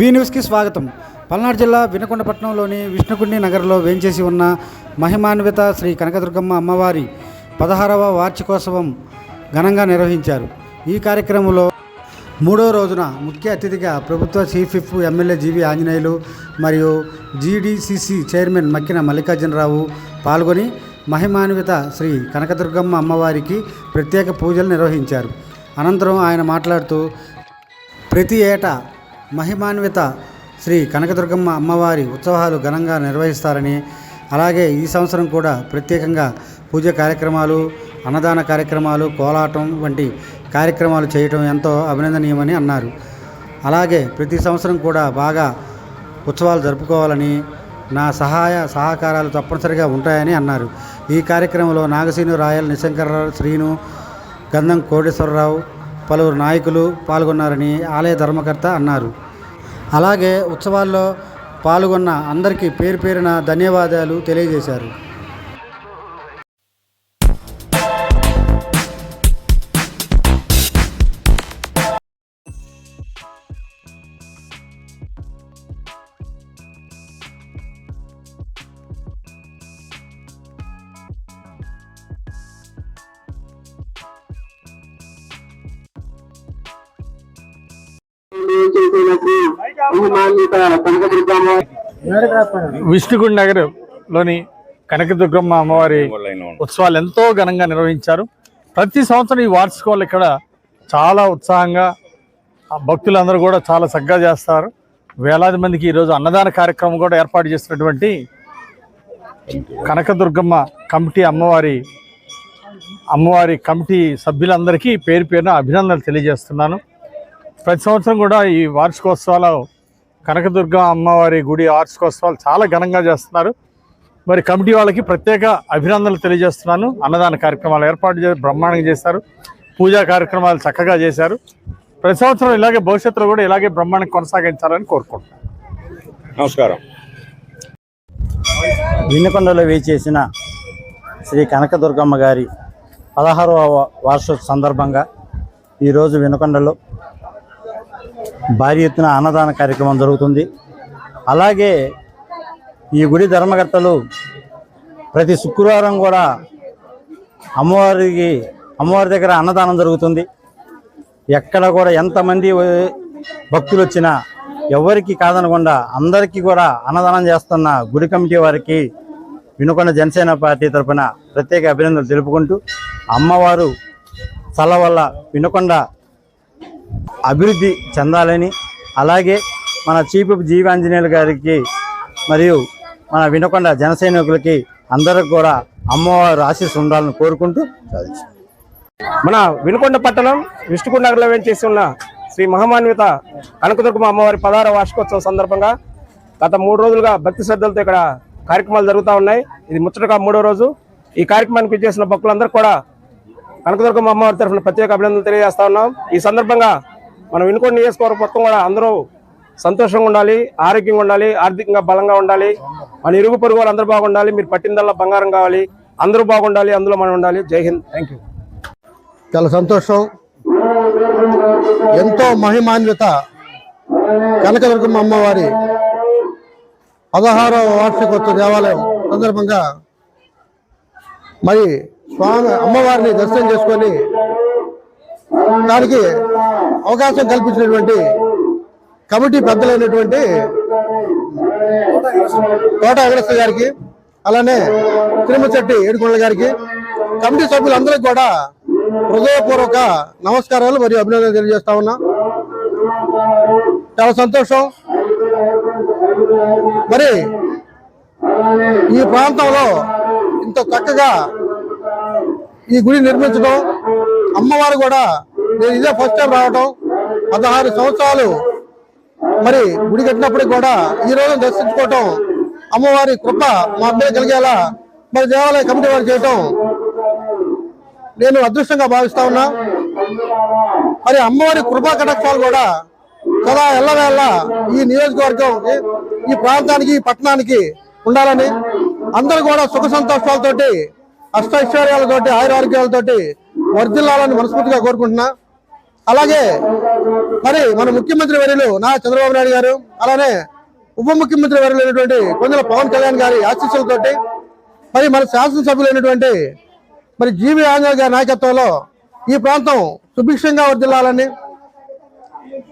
వి న్యూస్కి స్వాగతం. పల్నాడు జిల్లా వినకొండపట్నంలోని విష్ణుకుండి నగర్లో వేంచేసి ఉన్న మహిమాన్విత శ్రీ కనకదుర్గమ్మ అమ్మవారి పదహారవ వార్షికోత్సవం ఘనంగా నిర్వహించారు. ఈ కార్యక్రమంలో మూడో రోజున ముఖ్య అతిథిగా ప్రభుత్వ chief whip MLA G V Anjaneyulu మరియు జీడీసీసీ చైర్మన్ మక్కిన మల్లికార్జునరావు పాల్గొని మహిమాన్విత శ్రీ కనకదుర్గమ్మ అమ్మవారికి ప్రత్యేక పూజలు నిర్వహించారు. అనంతరం ఆయన మాట్లాడుతూ ప్రతి ఏటా మహిమాన్విత శ్రీ కనకదుర్గమ్మ అమ్మవారి ఉత్సవాలు ఘనంగా నిర్వహిస్తారని అలాగే ఈ సంవత్సరం కూడా ప్రత్యేకంగా పూజ కార్యక్రమాలు అన్నదాన కార్యక్రమాలు కోలాటం వంటి కార్యక్రమాలు చేయటం ఎంతో అభినందనీయమని అన్నారు. అలాగే ప్రతి సంవత్సరం కూడా బాగా ఉత్సవాలు జరుపుకోవాలని నా సహాయ సహకారాలు తప్పనిసరిగా ఉంటాయని అన్నారు. ఈ కార్యక్రమంలో నాగసీను రాయల్ నిశంకర్రావు శ్రీను గంధం కోటేశ్వరరావు పలువురు నాయకులు పాల్గొన్నారని ఆలయ ధర్మకర్త అన్నారు. అలాగే ఉత్సవాల్లో పాల్గొన్న అందరికీ పేరు పేరున ధన్యవాదాలు తెలియజేశారు. విష్ణుగుడి నగర్లోని కనకదుర్గమ్మ అమ్మవారి ఉత్సవాలు ఎంతో ఘనంగా నిర్వహించారు. ప్రతి సంవత్సరం ఈ వార్షికోళ్ళు ఇక్కడ చాలా ఉత్సాహంగా భక్తులందరూ కూడా చాలా చక్కగా చేస్తారు. వేలాది మందికి ఈరోజు అన్నదాన కార్యక్రమం కూడా ఏర్పాటు చేసినటువంటి కనకదుర్గమ్మ కమిటీ అమ్మవారి అమ్మవారి కమిటీ సభ్యులందరికీ పేరు పేరున అభినందనలు తెలియజేస్తున్నాను. ప్రతి సంవత్సరం కూడా ఈ వార్షికోత్సవాలు కనకదుర్గ అమ్మవారి గుడి వార్షికోత్సవాలు చాలా ఘనంగా చేస్తున్నారు. మరి కమిటీ వాళ్ళకి ప్రత్యేక అభినందనలు తెలియజేస్తున్నాను. అన్నదాన కార్యక్రమాలు ఏర్పాటు చేసి బ్రహ్మాండంగా చేశారు. పూజా కార్యక్రమాలు చక్కగా చేశారు. ప్రతి సంవత్సరం ఇలాగే భవిష్యత్తులో కూడా ఇలాగే బ్రహ్మాండంగా కొనసాగించాలని కోరుకుంటున్నాను. నమస్కారం. వినుకొండలో వేచేసిన శ్రీ కనకదుర్గమ్మ గారి పదహారవ వార్షిక సందర్భంగా ఈరోజు వినుకొండలో భారీ ఎత్తున అన్నదాన కార్యక్రమం జరుగుతుంది. అలాగే ఈ గుడి ధర్మకర్తలు ప్రతి శుక్రవారం కూడా అమ్మవారికి అమ్మవారి దగ్గర అన్నదానం జరుగుతుంది. ఎక్కడ కూడా ఎంతమంది భక్తులు వచ్చినా ఎవరికి కాదనకుండా అందరికీ కూడా అన్నదానం చేస్తున్న గుడి కమిటీ వారికి వినుకొండ జనసేన పార్టీ తరఫున ప్రత్యేక అభినందనలు తెలుపుకుంటూ అమ్మవారు చల్ల వల్ల వినుకొండ అభివృద్ధి చెందాలని అలాగే మన చీఫ్ జీవాంజనేయుల గారికి మరియు మన వినకొండ జనసైనికులకి అందరికి కూడా అమ్మవారు ఆశీస్సు ఉండాలని కోరుకుంటూ మన వినుకొండ పట్టణం విష్ణుకుండ నగర్లో వేంచేసి ఉన్న శ్రీ మహమాన్విత కనకదుర్గమ్మ అమ్మవారి పదహార వార్షికోత్సవం సందర్భంగా గత మూడు రోజులుగా భక్తి శ్రద్ధలతో ఇక్కడ కార్యక్రమాలు జరుగుతూ ఉన్నాయి. ఇది ముచ్చటగా మూడో రోజు. ఈ కార్యక్రమానికి చేసిన భక్తులందరూ కూడా కనకదుర్గమ్మ అమ్మవారి తరఫున ప్రత్యేక అభినందనలు తెలియజేస్తా ఉన్నాం. ఈ సందర్భంగా మనం వినుకొండ నియోజకవర్గం మొత్తం కూడా అందరూ సంతోషంగా ఉండాలి ఆరోగ్యంగా ఉండాలి ఆర్థికంగా బలంగా ఉండాలి. మన ఇరుగు పొరుగు వాళ్ళు అందరూ బాగుండాలి మీరు పట్టిందల్లా బంగారం కావాలి. అందరూ బాగుండాలి అందులో మనం ఉండాలి. జై హింద్. థ్యాంక్ యూ చాలా సంతోషం. ఎంతో మహిమాన్విత కనకదుర్గమ్మ అమ్మవారి పదహారవ వార్షికోత్సవ దేవాలయం సందర్భంగా మరి స్వామి అమ్మవారిని దర్శనం చేసుకొని దానికి అవకాశం కల్పించినటువంటి కమిటీ పెద్దలైనటువంటి తోట వెంకటేశ్వర గారికి అలానే తిరుమచెట్టి ఏడుకొండల గారికి కమిటీ సభ్యులందరికీ కూడా హృదయపూర్వక నమస్కారాలు మరియు అభినందనలు తెలియజేస్తా ఉన్నా. చాలా సంతోషం. మరి ఈ ప్రాంతంలో ఇంత చక్కగా ఈ గుడి నిర్మించడం అమ్మవారు కూడా నేను ఇదే ఫస్ట్ టైం రావటం. పదహారు సంవత్సరాలు మరి గుడి కట్టినప్పటికి కూడా ఈ రోజు దర్శించుకోవటం అమ్మవారి కృప మా మీద కలిగేలా మరి దేవాలయ కమిటీ వారు చేయటం నేను అదృష్టంగా భావిస్తా ఉన్నా. మరి అమ్మవారి కృపా కటాక్షాలు కూడా సదా ఎల్లవేళ ఈ నియోజకవర్గం ఈ ప్రాంతానికి ఈ పట్టణానికి ఉండాలని అందరూ కూడా సుఖ సంతోషాలతోటి అష్టైశ్వర్యాలతోటి ఆయురారోగ్యాలతోటి వర్ధిల్లాలని మనస్ఫూర్తిగా కోరుకుంటున్నా. అలాగే మరి మన ముఖ్యమంత్రి వర్యులు నా చంద్రబాబు నాయుడు గారు అలానే ఉప ముఖ్యమంత్రి వర్యులైనటువంటి కొందల పవన్ కళ్యాణ్ గారి ఆశీస్సులతోటి మరి మన శాసనసభ్యులైనటువంటి మరి జీవి ఆంజనేయ గారి నాయకత్వంలో ఈ ప్రాంతం సుభిక్షంగా వర్దిల్లాలని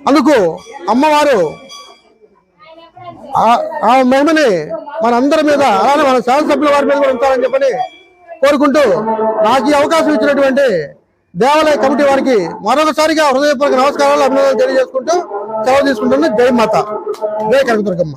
అందుకు అమ్మవారు ఆ- ఆ మహిమని మనందరి మీద అలానే మన శాసనసభ్యుల వారి మీద కూడా ఉంటారని చెప్పని కోరుకుంటూ నాకు ఈ అవకాశం ఇచ్చినటువంటి దేవాలయ కమిటీ వారికి మరొకసారిగా హృదయపూర్వక నమస్కారాలు అభినందనలు తెలియజేసుకుంటూ సెలవు తీసుకుంటున్నాను జై మాత జై కనకదుర్గమ్మ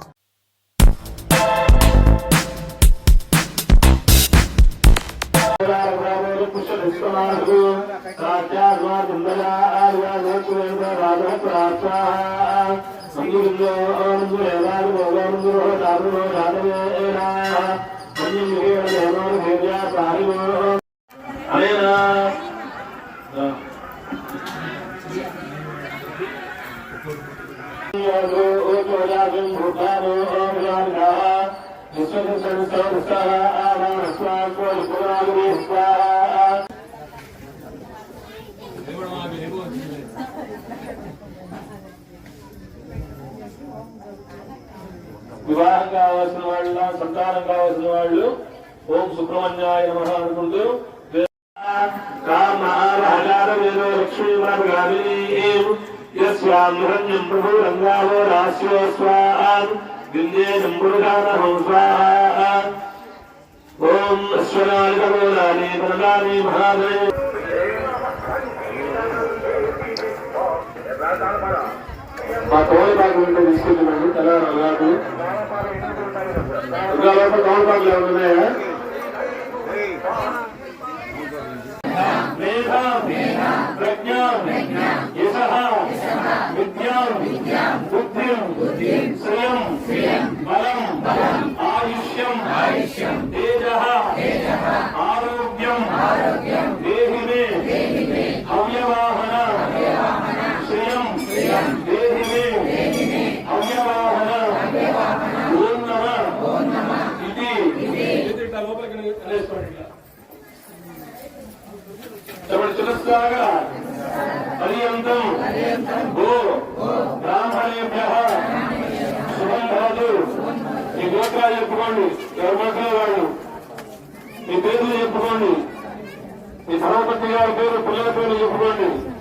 వివాహం కావాల్సిన వాళ్ళ సంతానం కావాల్సిన వాళ్ళు ఓం సుబ్రహ్మణ్యాయ నమః అనుకుంటూ. యస్యామృహణ్యం ప్రభు రంగావో రాశ్యో స్వాన్ విందేజం పురుషానహం స్వాహ. ఓం అశ్వనాని కమోలాని ప్రణాని మహాదయ మా తోడు బాగు ఉంటే తీసుకుంటున్నాను తెల్ల రంగాలు ఇంకా లోపల బాగులు ఉన్నాయా? ఆయుష్యం తేజః ఆరోగ్యం దేహి మే హవ్యవాహన శ్రియం దేహి మే హవ్యవాహన ఓం నమః ఇది ఇట్లా లోపలికి అనేసుకోండి ఇట్లా చెప్పండి పర్యంతం గో బ్రాహ్మణేభ్య. శుభం భవతు. మీ గోత్రాలు చెప్పుకోండి. ఎవరి వాళ్ళు. మీ పేర్లు చెప్పుకోండి. మీ సభాపతి గారి పేరు పిల్లల పేర్లు చెప్పుకోండి.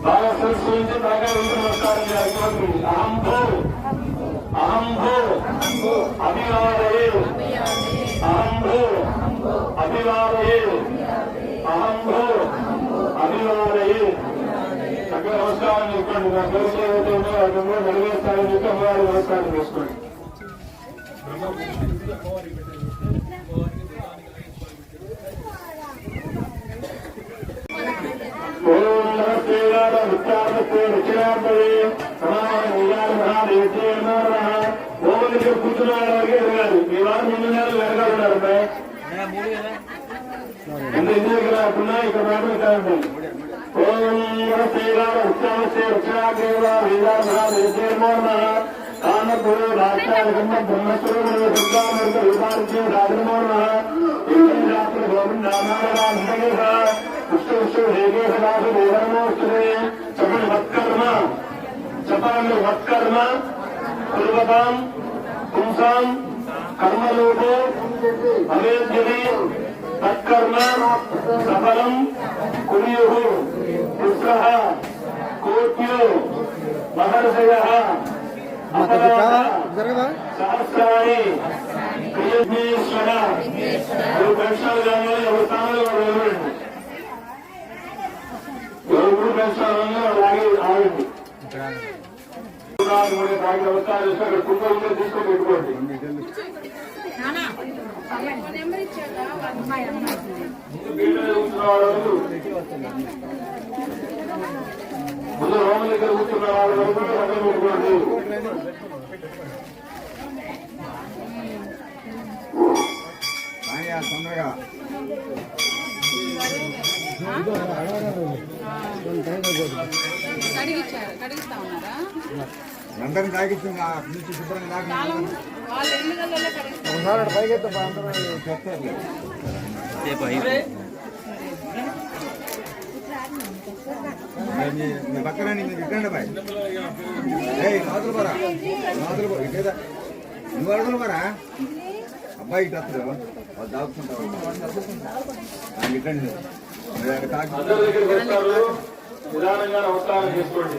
బాగా సంస్కరించి బాగా ఇంటి నమస్కారం చేయాలి గోత్రుడు. అహం భూ. అహం భూ. అభివాదయే అభివాదయే అహంభో భూ అక్కడ చక్కగా చెప్పండి నా పేరు ఏదైతే ఉందో అది కూడా చెప్పి అమ్మవారి నమస్కారం చేసుకోండి కూర్చున్నారు అలాగే మీ వారు ముందు నెలలు వెనకాలన్నారు ఇక్కడ ఓం కామగురు రాష్ట్రాలకమ్మ బ్రహ్మస్వరూపుడు దుర్గామృత విష్ణు విష్ణు హేగే సదాసు చెప్పండి చెప్పండి పుంసాం కర్మలోపో అవేద్యది తత్కర్మ సఫలం కుర్యు పుష్క కోట్యో మహర్షయ. అపరాధ సహస్రాణి క్రియజ్ఞేశ్వర ఎవరు పెన్షన్లు కానీ ఎవరు స్థానాలు వాడు నిలబడండి ఎవరు పెన్షన్లు వాళ్ళు ఆగి ఆగండి. మూడు కుంభ ఉంటే తీసుకొని పెట్టుకోండి. ముందు రోమ దగ్గర కూర్చున్న వాళ్ళు కడిగిచ్చారు కడిగిస్తా ఉన్నారా? అందరిని తాగిస్తుంది అక్కడి నుంచి శుభ్రంగా తాగి వాళ్ళు ఎన్ని గంటల్లో కడిగిస్తారు? మీ మీ పక్కన మీరు ఇట్టండి బాయ్. ఏయ్ నాదులు పరా. నాదులు పో ఇటేదా నువ్వు అడుగులు పరా. అబ్బాయి ఇటు వస్తారు వాళ్ళు దాచుకుంటారు ఇట్టండి అందరి నిదానంగా నమస్కారం చేసుకోండి.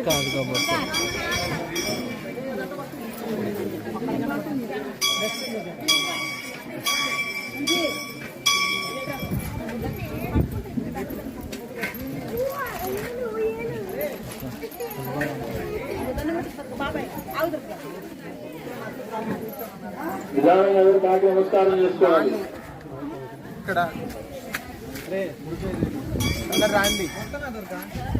దుర్గా ఇక్కడ నిదానంగా అందరూ తాకి నమస్కారం చేసుకోవాలి. చత్వారి పంచ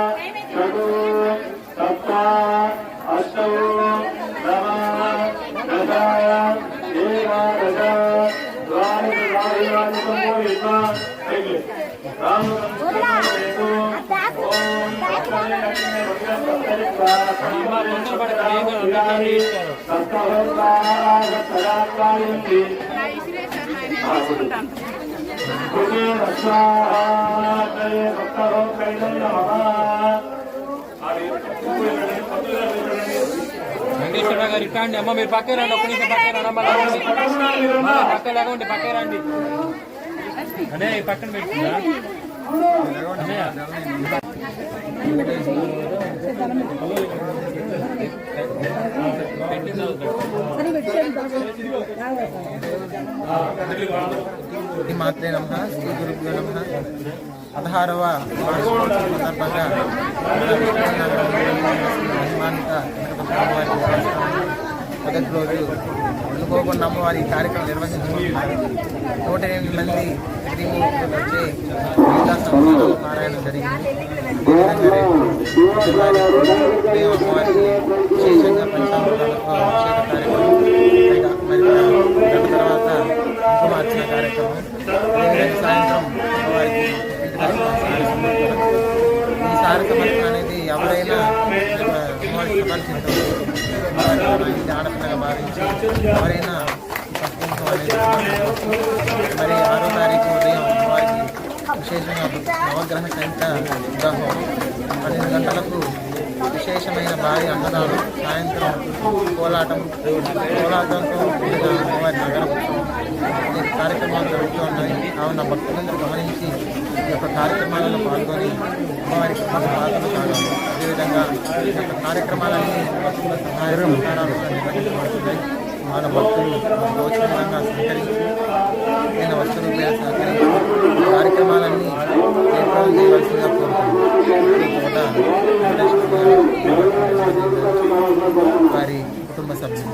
వెంకటేశ్వర గారు ఇట్లా అండి అమ్మ మీరు పక్కే రండి ఒక్క నిమిషం పక్కే రండి అమ్మ లేకండి. పక్క లేకండి పక్కే రండి అదే పక్కన పెట్టుకున్నా అన్నయ్య. మాత్రే నమ శ్రీ గురుభ్యో నమ. పదహారవ సందర్భంగా మొదటి రోజు అనుకోకుండా అమ్మవారి కార్యక్రమం నిర్వహించుకుంటున్నారు నూట ఎనిమిది మంది నారాయణ జరిగింది అమ్మవారికి విశేషంగా పంచామృతాలతో అభిషేక కార్యక్రమం దాని తర్వాత కుంకుమార్చన కార్యక్రమం. సాయంత్రం అమ్మవారికి ఈ సారి సమర్పణ అనేది ఎవరైనా అమ్మవారికి ఇది ఆడపిల్లగా భావించి ఎవరైనా పసుపు మరి ఆరో తారీఖు ఉదయం వారికి విశేషంగా నవగ్రహ సంఖ్య విగ్రహం పన్నెండు గంటలకు విశేషమైన భారీ అన్నదానం సాయంత్రం కోలాటం కోలాటంతో కూడిన అమ్మవారి కార్యక్రమాలు జరుగుతూ ఉన్నాయి కావున భక్తులందరూ గమనించి ఈ యొక్క కార్యక్రమాలలో పాల్గొని అమ్మవారికి పాత్రలు కావాలి. అదేవిధంగా ఈ యొక్క కార్యక్రమాలన్నీ భక్తుల సహాయ సహకారాలతో నిర్వహించబడుతున్నాయి మన భక్తులు గోచరంగా సహకరించి నేను వస్తువులు సహకరించి కార్యక్రమాలన్నీ ఏర్పాటు చేయవలసిందిగా కోరుతున్నాను వారి కుటుంబ సభ్యులు.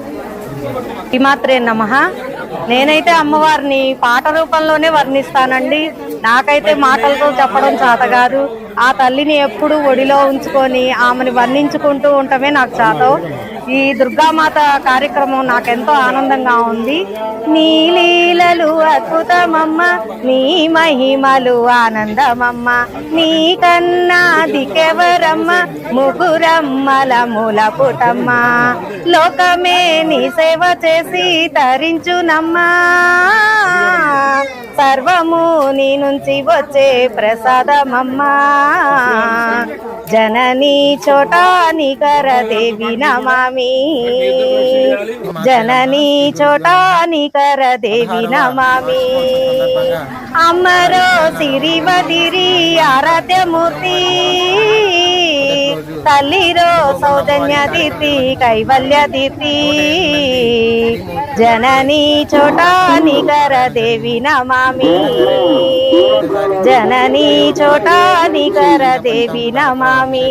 మాత్రమే నమ. నేనైతే అమ్మవారిని పాట రూపంలోనే వర్ణిస్తానండి. నాకైతే మాటలతో చెప్పడం చేత కాదు. ఆ తల్లిని ఎప్పుడు ఒడిలో ఉంచుకొని ఆమెను వర్ణించుకుంటూ ఉండటమే నాకు చేత. ఈ దుర్గామాత కార్యక్రమం నాకెంతో ఆనందంగా ఉంది. నీ లీలలు అద్భుతమమ్మ నీ మహిమలు ఆనందమమ్మ. నీ కన్నా దికెవరమ్మ ముగురమ్మల మూల పుటమ్మ. లోకమే నీ సేవ చేసి తరించునమ్మా. సర్వము నీ నుంచి వచ్చే ప్రసాదమమ్మా. జననీ చోటా నికర దేవి నమామి. జననీ చోటా నికర దేవి నమామి. అమరో సిరివదిరి ఆరాధ్యమూర్తి. తల్లిరో సౌజన్య దీప్తి కైవల్య దీప్తి జననీ చోటా నికర దేవి నమామి. జననీ చోటా నికర దేవి నమామి.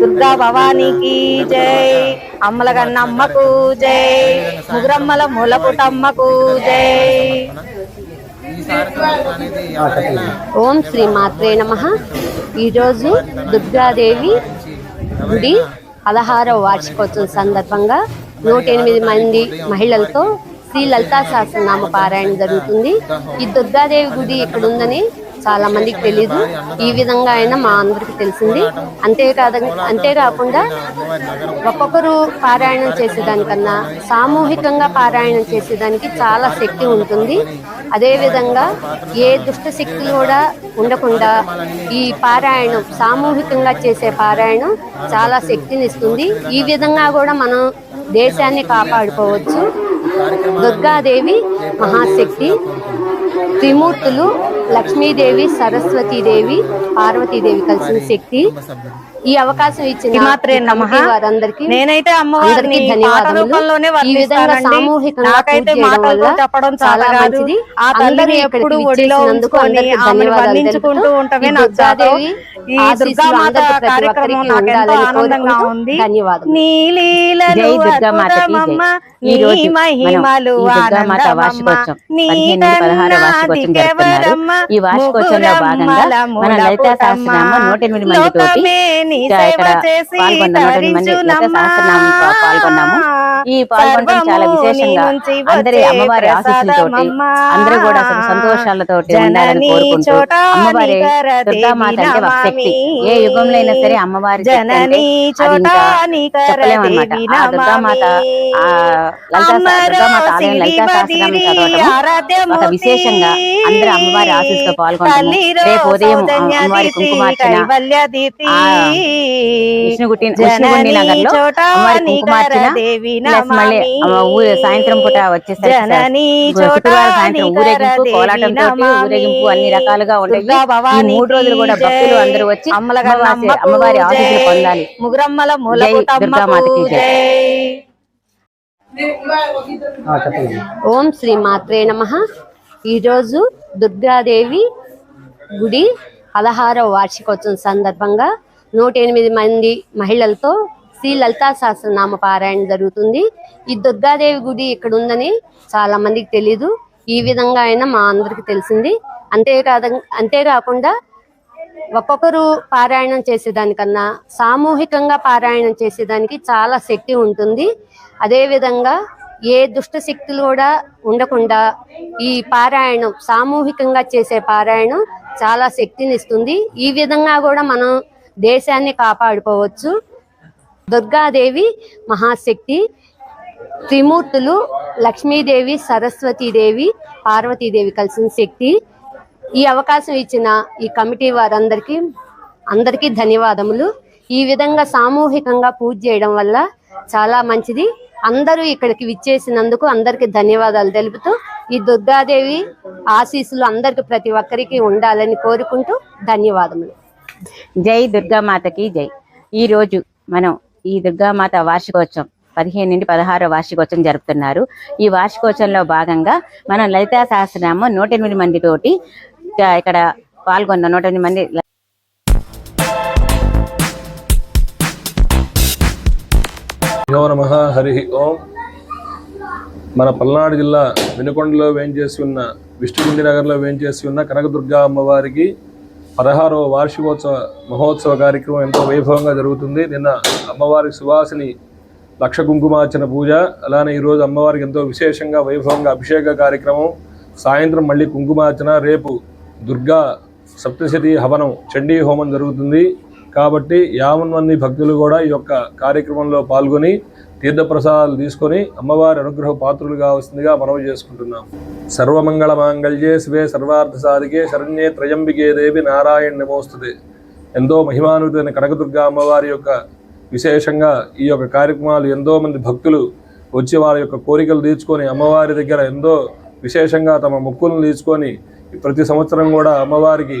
దుర్గా భవానికి జై. అమ్మల కన్నమ్మకు జై. ముగురమ్మల మూలపుటమ్మకు జై. ఓం శ్రీ మాత్రే నమ. ఈరోజు దుర్గాదేవి గుడి పదహారవ వార్షికోత్సవం సందర్భంగా నూట ఎనిమిది మంది మహిళలతో శ్రీ లలితా సహస్రనామ పారాయణ జరుగుతుంది. ఈ దుర్గాదేవి గుడి ఇక్కడ ఉందని చాలా మందికి తెలీదు. ఈ విధంగా అయినా మా అందరికి తెలిసింది. అంతేకాద అంతేకాకుండా ఒక్కొక్కరు పారాయణం చేసేదానికన్నా సామూహికంగా పారాయణం చేసేదానికి చాలా శక్తి ఉంటుంది. అదేవిధంగా ఏ దుష్ట శక్తులు కూడా ఉండకుండా ఈ పారాయణం సామూహికంగా చేసే పారాయణం చాలా శక్తిని ఇస్తుంది ఈ విధంగా కూడా మనం దేశాన్ని కాపాడుకోవచ్చు. దుర్గాదేవి మహాశక్తి త్రిమూర్తులు లక్ష్మీదేవి సరస్వతీదేవి పార్వతీదేవి కలిసిన శక్తి. ఈ అవకాశం ఇచ్చిన వారందరికీ నేనైతే ధన్యవాదములు. రూపంలోనే ఈ విధంగా. సామూహికంగా చెప్పడం చాలా. మంచిది. ఆ తల్లిని ఎప్పుడు ఒడిలో ఉంచుకొని ధన్యవాదాలు ఉంటమే ఈ నాకు దుర్గాదేవి ఈ ఆశీస్సులు దుర్గామాత కార్యక్రమం నాకు ఎంతో ఆనందంగా ఉంది. ధన్యవాదాలు జై ఈ రోజు మహిమలు ఈ దుర్గామాత ఆనందమమ్మ, వార్షికోత్సవం నీ పదిహేను నుండి పదహారు వార్షికోత్సవం జరుపుతున్నారు. కన్నాదికెవరమ్మ, ఈ వార్షికోత్సవంలో భాగంగా మన లలితా సహస్రనామం నూట ఎనిమిది మంది తోటి లోకమే నీ సేవ చేసి పాల్గొన్నాము. ఈ పాల్గొనడం చాలా విశేషంగా అందరి అమ్మవారి ఆశీస్సులతోటి. అందరూ కూడా సుఖ సంతోషాలతోటి ఉండాలని కోరుకుంటూ అమ్మవారి దుర్గామాత అంటే ఒక శక్తి. ఏ యుగంలో అయినా సరే అమ్మవారి చెప్పలేమన్నమాట. ఆ దుర్గామాత ఆ దుర్గామాత ఆలయం లలితా చదవటం ఒక విశేషంగా అందరూ అమ్మవారి ఆశీస్సులో పాల్గొంటాము రేపు ఉదయం అమ్మవారి కుంకుమార్చన సాయంత్రం పూట వచ్చేసరికి శుక్రవారం సాయంత్రం ఊరేగింపు అన్ని రకాలుగా ఉంటాయి ఈ మూడు రోజులు కూడా భక్తులు. అందరూ వచ్చి అమ్మవారి ఆశీస్సులు. పొందాలి ముగురమ్మల దుర్గామాతకి. జై ఓం శ్రీ మాత్రే నమ ఈరోజు దుర్గాదేవి గుడి పదహారవ వార్షికోత్సవం సందర్భంగా నూట ఎనిమిది మంది మహిళలతో శ్రీ లలితా సహస్రనామ పారాయణ జరుగుతుంది. ఈ దుర్గాదేవి గుడి ఇక్కడ ఉందని చాలా మందికి తెలీదు. ఈ విధంగా అయినా మా అందరికి తెలిసింది. అంతేకాద అంతేకాకుండా ఒక్కొక్కరు పారాయణం చేసేదానికన్నా సామూహికంగా పారాయణం చేసేదానికి చాలా శక్తి ఉంటుంది. అదేవిధంగా ఏ దుష్ట శక్తులు కూడా ఉండకుండా ఈ పారాయణం సామూహికంగా చేసే పారాయణం చాలా శక్తిని ఇస్తుంది ఈ విధంగా కూడా మనం దేశాన్ని కాపాడుకోవచ్చు. దుర్గాదేవి మహాశక్తి త్రిమూర్తులు లక్ష్మీదేవి సరస్వతీదేవి పార్వతీదేవి కలిసిన శక్తి. ఈ అవకాశం ఇచ్చిన ఈ కమిటీ వారందరికీ అందరికీ ధన్యవాదములు. ఈ విధంగా సామూహికంగా పూజ చేయడం వల్ల చాలా మంచిది. అందరూ ఇక్కడికి విచ్చేసినందుకు అందరికీ ధన్యవాదాలు తెలుపుతూ ఈ దుర్గాదేవి ఆశీస్సులు అందరికి ప్రతి ఒక్కరికి ఉండాలని కోరుకుంటూ ధన్యవాదములు. జై దుర్గామాతకి జై. ఈ రోజు మనం ఈ దుర్గామాత వార్షికోత్సవం పదిహేను నుండి పదహారో వార్షికోత్సవం జరుపుతున్నారు. ఈ వార్షికోత్సవంలో భాగంగా మనం లలితా సహస్రనామం నూట ఎనిమిది మంది తోటి ఇక్కడ పాల్గొన్న నూట ఎనిమిది మంది నమ హరి ఓం. మన పల్నాడు జిల్లా వెనుకొండలో వేయించేసి ఉన్న విష్ణుగుండి నగర్లో వేయించేసి ఉన్న కనకదుర్గా అమ్మవారికి పదహారవ వార్షికోత్సవ మహోత్సవ కార్యక్రమం ఎంతో వైభవంగా జరుగుతుంది. నిన్న అమ్మవారి సువాసిని లక్ష కుంకుమార్చన పూజ అలానే ఈరోజు అమ్మవారికి ఎంతో విశేషంగా వైభవంగా అభిషేక కార్యక్రమం సాయంత్రం మళ్ళీ కుంకుమార్చన రేపు దుర్గా సప్తశతి హవనం చండీ హోమం జరుగుతుంది. కాబట్టి యావన్ మంది భక్తులు కూడా ఈ యొక్క కార్యక్రమంలో పాల్గొని తీర్థప్రసాదాలు తీసుకొని అమ్మవారి అనుగ్రహ పాత్రులు కావాల్సిందిగా మనవి చేసుకుంటున్నాం. సర్వమంగళ మాంగళ్యే శివే సర్వార్థ సాధికే శరణ్యే త్రయంబికే దేవి నారాయణ నమోస్తుంది ఎంతో మహిమానుతైన కనకదుర్గ అమ్మవారి యొక్క విశేషంగా ఈ యొక్క కార్యక్రమాలు ఎంతో మంది భక్తులు వచ్చి వారి యొక్క కోరికలు తీర్చుకొని అమ్మవారి దగ్గర ఎంతో విశేషంగా తమ మొక్కులను తీర్చుకొని ప్రతి సంవత్సరం కూడా అమ్మవారికి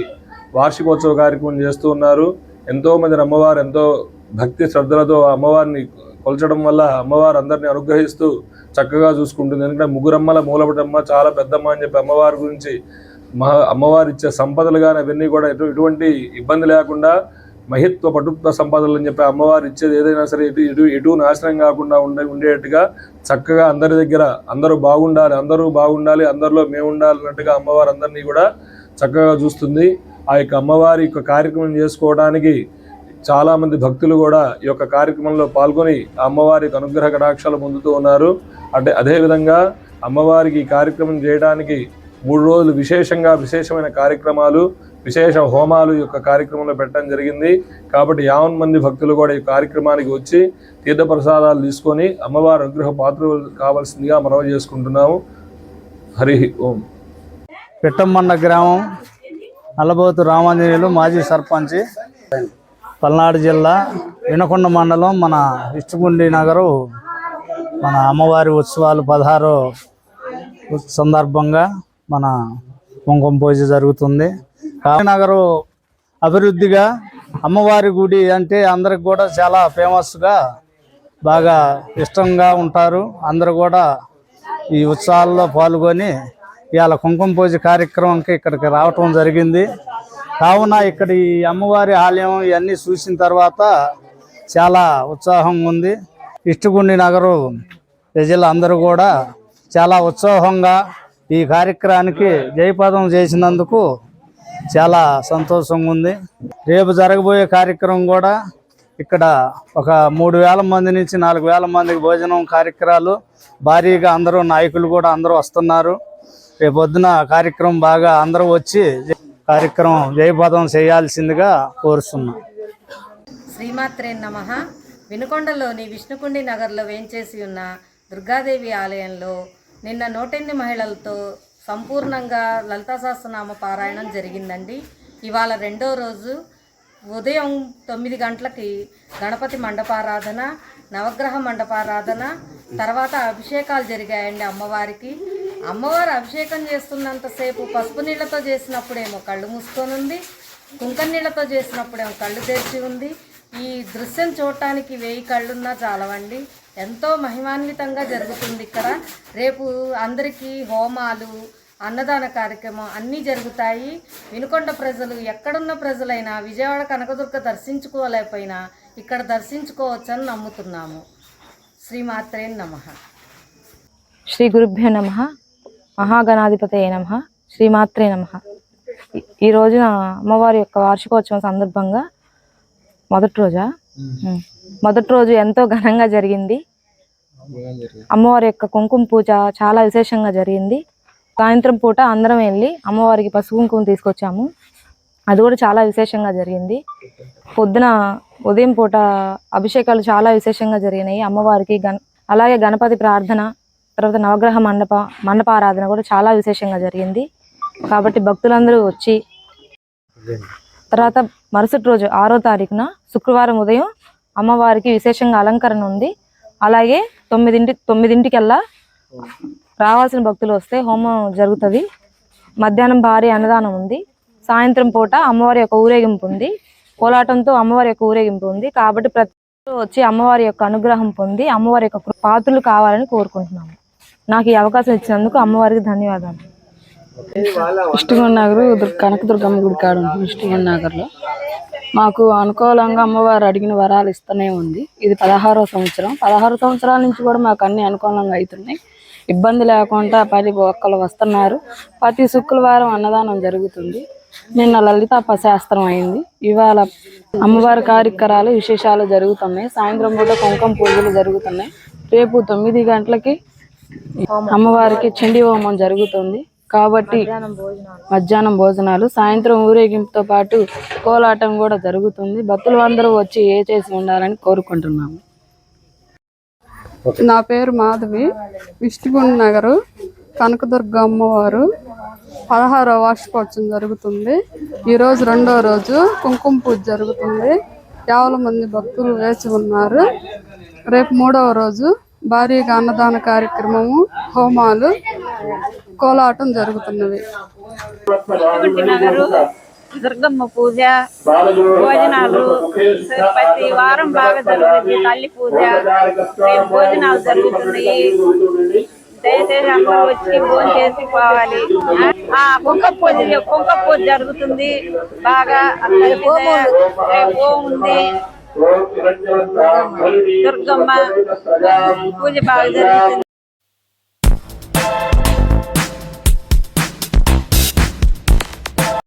వార్షికోత్సవ కార్యక్రమం చేస్తూ ఉన్నారు. ఎంతోమంది అమ్మవారు ఎంతో భక్తి శ్రద్ధలతో అమ్మవారిని కొలచడం వల్ల అమ్మవారు అందరిని అనుగ్రహిస్తూ చక్కగా చూసుకుంటుంది. ఎందుకంటే ముగ్గురమ్మల మూలపటమ్మ చాలా పెద్దమ్మ అని చెప్పి అమ్మవారి గురించి మహా అమ్మవారు ఇచ్చే సంపదలు కానీ అవన్నీ కూడా ఎటు ఎటువంటి ఇబ్బంది లేకుండా మహిత్వ పటుత్వ సంపదలు అని చెప్పి అమ్మవారు ఇచ్చేది ఏదైనా సరే ఎటు ఎటు ఎటు నాశనం కాకుండా ఉండే ఉండేట్టుగా చక్కగా అందరి దగ్గర అందరూ బాగుండాలి అందరూ బాగుండాలి అందరిలో మేము ఉండాలి అన్నట్టుగా అమ్మవారు అందరినీ కూడా చక్కగా చూస్తుంది. ఆ యొక్క అమ్మవారి యొక్క కార్యక్రమం చేసుకోవడానికి చాలామంది భక్తులు కూడా ఈ యొక్క కార్యక్రమంలో పాల్గొని అమ్మవారికి అనుగ్రహ కటాక్షాలు పొందుతూ ఉన్నారు. అంటే అదేవిధంగా అమ్మవారికి ఈ కార్యక్రమం చేయడానికి మూడు రోజులు విశేషంగా విశేషమైన కార్యక్రమాలు విశేష హోమాలు ఈ యొక్క కార్యక్రమంలో పెట్టడం జరిగింది. కాబట్టి యావన్ మంది భక్తులు కూడా ఈ కార్యక్రమానికి వచ్చి తీర్థప్రసాదాలు తీసుకొని అమ్మవారి అనుగ్రహ పాత్రలు కావాల్సిందిగా మనవి చేసుకుంటున్నాము. హరి ఓం. పెట్టమ్మన్న గ్రామం నల్లబోతు రామాంజనేయులు మాజీ సర్పంచ్. పల్నాడు జిల్లా వినకొండ మండలం మన ఇష్టగుండి నగరు మన అమ్మవారి ఉత్సవాలు పదహారు సందర్భంగా మన కుంకుమ పూజ జరుగుతుంది. నగరు అభివృద్ధిగా అమ్మవారి గుడి అంటే అందరికి కూడా చాలా ఫేమస్గా బాగా ఇష్టంగా ఉంటారు. అందరూ కూడా ఈ ఉత్సవాల్లో పాల్గొని ఇవాళ కుంకుమ పూజ కార్యక్రమంకి ఇక్కడికి రావటం జరిగింది. కావున ఇక్కడ ఈ అమ్మవారి ఆలయం ఇవన్నీ చూసిన తర్వాత చాలా ఉత్సాహంగా ఉంది. ఇష్టగుండి నగరు ప్రజలు అందరూ కూడా చాలా ఉత్సాహంగా ఈ కార్యక్రమానికి జయపదం చేసినందుకు చాలా సంతోషంగా ఉంది. రేపు జరగబోయే కార్యక్రమం కూడా ఇక్కడ ఒక మూడు వేల మంది నుంచి నాలుగు వేల మందికి భోజనం కార్యక్రమాలు భారీగా అందరూ నాయకులు కూడా అందరూ వస్తున్నారు. రేపు పొద్దున కార్యక్రమం బాగా అందరూ వచ్చి కార్యక్రమం జయపదం చేయాల్సిందిగా కోరుస్తున్నా శ్రీమాత్రే నమ. వినుకొండలోని విష్ణుకుండి నగర్లో వేంచేసి ఉన్న దుర్గాదేవి ఆలయంలో నిన్న నూటెన్ని మహిళలతో సంపూర్ణంగా లలితా సహస్రనామ పారాయణం జరిగిందండి. ఇవాళ రెండో రోజు ఉదయం తొమ్మిది గంటలకి గణపతి మండపారాధన నవగ్రహ మండపారాధన తర్వాత అభిషేకాలు జరిగాయండి అమ్మవారికి. అమ్మవారు అభిషేకం చేస్తున్నంతసేపు పసుపు నీళ్ళతో చేసినప్పుడేమో కళ్ళు మూసుకొని ఉంది కుంకం నీళ్ళతో చేసినప్పుడేమో కళ్ళు తెరిచి ఉంది. ఈ దృశ్యం చూడటానికి వెయ్యి కళ్ళున్నా చాలవండి. ఎంతో మహిమాన్వితంగా జరుగుతుంది ఇక్కడ. రేపు అందరికీ హోమాలు అన్నదాన కార్యక్రమం అన్నీ జరుగుతాయి. వినుకొండ ప్రజలు ఎక్కడున్న ప్రజలైనా విజయవాడ కనకదుర్గ దర్శించుకోలేకపోయినా ఇక్కడ దర్శించుకోవచ్చని నమ్ముతున్నాము. శ్రీమాత్రే నమః. శ్రీ గురుభ్యో నమ. మహాగణాధిపతయ నమ శ్రీమాత్రే నమ. ఈ రోజున అమ్మవారి యొక్క వార్షికోత్సవం సందర్భంగా మొదటి రోజా. మొదటి రోజు ఎంతో ఘనంగా జరిగింది. అమ్మవారి యొక్క కుంకుమ పూజ చాలా విశేషంగా జరిగింది. సాయంత్రం పూట అందరం వెళ్ళి అమ్మవారికి పసుపు కుంకుమ తీసుకొచ్చాము. అది కూడా చాలా విశేషంగా జరిగింది. పొద్దున ఉదయం పూట అభిషేకాలు చాలా విశేషంగా జరిగినాయి అమ్మవారికి. గణ అలాగే గణపతి ప్రార్థన తర్వాత నవగ్రహ మండప మండపారాధన కూడా చాలా విశేషంగా జరిగింది. కాబట్టి భక్తులందరూ వచ్చి తర్వాత మరుసటి రోజు ఆరో తారీఖున శుక్రవారం ఉదయం అమ్మవారికి విశేషంగా అలంకరణ ఉంది. అలాగే తొమ్మిదింటి తొమ్మిదింటికల్లా రావాల్సిన భక్తులు వస్తే హోమం జరుగుతుంది. మధ్యాహ్నం భారీ అన్నదానం ఉంది. సాయంత్రం పూట అమ్మవారి యొక్క ఊరేగింపు ఉంది. కోలాటంతో అమ్మవారి యొక్క ఊరేగింపు ఉంది. కాబట్టి ప్రతి వచ్చి అమ్మవారి యొక్క అనుగ్రహం పొంది అమ్మవారి యొక్క పాత్రలు కావాలని కోరుకుంటున్నాము. నాకు ఈ అవకాశం ఇచ్చినందుకు అమ్మవారికి ధన్యవాదాలు. ఇష్టగుండ నగరు కనకదుర్గమ్మ గుడి కాడ ఉంటుంది నగర్లో మాకు అనుకూలంగా అమ్మవారు అడిగిన వరాలు ఇస్తూనే ఉంది. ఇది పదహారో సంవత్సరం. పదహారు సంవత్సరాల నుంచి కూడా మాకు అన్ని అనుకూలంగా అవుతున్నాయి. ఇబ్బంది లేకుండా పది ఒక్కరు వస్తున్నారు. ప్రతి శుక్రవారం అన్నదానం జరుగుతుంది. నిన్న లలిత శాస్త్రం అయింది. ఇవాళ అమ్మవారి కార్యక్రమాలు విశేషాలు జరుగుతున్నాయి. సాయంత్రం పూట కుంకుమ పూజలు జరుగుతున్నాయి. రేపు తొమ్మిది గంటలకి అమ్మవారికి చండీ హోమం జరుగుతుంది. కాబట్టి మధ్యాహ్నం భోజనాలు సాయంత్రం ఊరేగింపుతో పాటు కోలాటం కూడా జరుగుతుంది. భక్తులు అందరూ వచ్చి ఏ చేసి ఉండాలని కోరుకుంటున్నాము. నా పేరు మాధవి. విష్ణుగుండ నగరు కనకదుర్గ అమ్మవారు. పదహారో వార్షికోత్సవం జరుగుతుంది. ఈరోజు రెండో రోజు కుంకుమ పూజ జరుగుతుంది. యావల మంది భక్తులు వేచి ఉన్నారు. రేపు మూడవ రోజు భారీగా అన్నదాన కార్యక్రమము హోమాలు కోలాటం జరుగుతున్నవి. నగరు దుర్గమ్మ పూజ భోజనాలు ప్రతి వారం బాగా జరుగుతుంది తల్లి పూజ భోజనాలు జరుగుతున్నాయి. దయచేసి అందరూ వచ్చి భోజనం చేసి పోవాలి ఆ కుంక పూజ కుంక పూజ జరుగుతుంది. బాగా రేపు హోమం ఉంది. దుర్గమ్మ పూజ బాగా జరుగుతుంది